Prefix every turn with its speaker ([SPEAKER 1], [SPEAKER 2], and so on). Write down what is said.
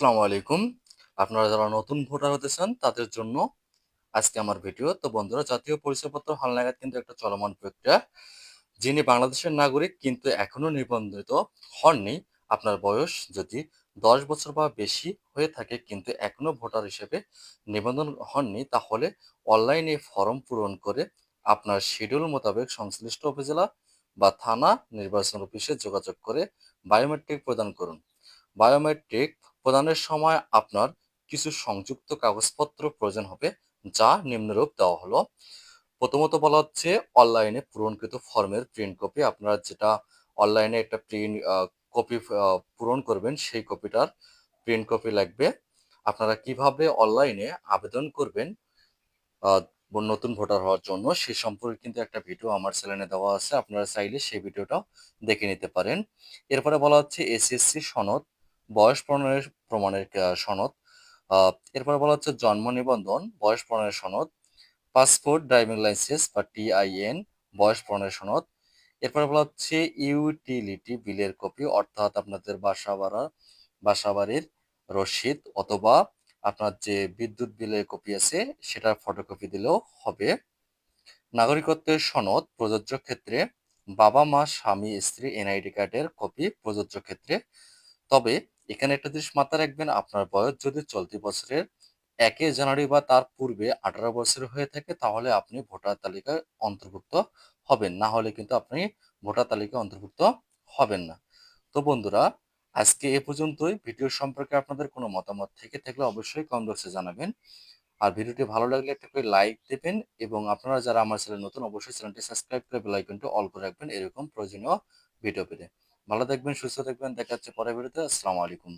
[SPEAKER 1] আসসালামু আলাইকুম। আপনারা যারা নতুন ভোটার হতে চান, তাদের জন্য আজকে আমার ভিডিও। তো বন্ধুরা, জাতীয় পরিচয়পত্র হালনাগাদ কিন্তু একটা চলমান প্রক্রিয়া, যিনি বাংলাদেশের নাগরিক কিন্তু এখনও নিবন্ধিত হননি। আপনার বয়স যদি দশ বছর বা বেশি হয়ে থাকে কিন্তু এখনও ভোটার হিসেবে নিবন্ধন হননি, তাহলে অনলাইনে ফর্ম পূরণ করে আপনার শিডিউল মোতাবেক সংশ্লিষ্ট উপজেলা বা থানা নির্বাচন অফিসে যোগাযোগ করে বায়োমেট্রিক প্রদান করুন। বায়োমেট্রিক প্রদানের সময় আপনার কিছু সংযুক্ত কাগজপত্র প্রয়োজন হবে, যা নিম্নরূপ দেওয়া হলো। প্রথমত বলা হচ্ছে, অনলাইনে পূরণকৃত ফর্মের প্রিন্ট কপি আপনারা যেটা অনলাইনে একটা প্রিন্ট কপি পূরণ করবেন, সেই কপিটার প্রিন্ট কপি লাগবে। আপনারা কীভাবে অনলাইনে আবেদন করবেন নতুন ভোটার হওয়ার জন্য, সে সম্পর্কে কিন্তু একটা ভিডিও আমার চ্যানেলে দেওয়া আছে, আপনারা চাইলে সেই ভিডিওটাও দেখে নিতে পারেন। এরপরে বলা হচ্ছে এসএসসি সনদ বয়স প্রমাণের প্রমাণের সনদ। এরপরে বলা হচ্ছে জন্ম নিবন্ধন, বয়স প্রমাণের সনদ, পাসপোর্ট, ড্রাইভিং লাইসেন্স বা টিআইএন বয়স প্রমাণের সনদ। এরপরে বলা হচ্ছে ইউটিলিটি বিলের কপি, অর্থাৎ আপনাদের বাসা ভাড়া, বাসা বাড়ির রসিদ অথবা আপনার যে বিদ্যুৎ বিলের কপি আছে সেটার ফটোকপি দিলেও হবে। নাগরিকত্বের সনদ, প্রযোজ্য ক্ষেত্রে বাবা মা স্বামী, স্ত্রী, এনআইডি কার্ডের কপি, প্রযোজ্য ক্ষেত্রে তবে এখানে একটা জিনিস মাথায় রাখবেন, আপনার বয়স যদি চলতি বছরের একে জানুয়ারি বা তার পূর্বে আঠারো বছর হয়ে থাকে, তাহলে আপনি ভোটার তালিকায় অন্তর্ভুক্ত হবেন। না হলে কিন্তু আপনি ভোটার তালিকায় অন্তর্ভুক্ত হবেন না। তো বন্ধুরা, আজকে এ পর্যন্তই। ভিডিও সম্পর্কে আপনাদের কোনো মতামত থেকে থাকলে অবশ্যই কমেন্ট বক্সে জানাবেন। আর ভিডিওটি ভালো লাগলে একটা করে লাইক দেবেন এবং আপনারা যারা আমার চ্যানেল নতুন, অবশ্যই চ্যানেলটি সাবস্ক্রাইব করে বেল আইকনটি অল করে রাখবেন। এরকম প্রয়োজনীয় ভিডিও পেতে। ভালো থাকবেন সুস্থ থাকবেন দেখা হচ্ছে পরের ভিডিওতে। আসসালামু আলাইকুম।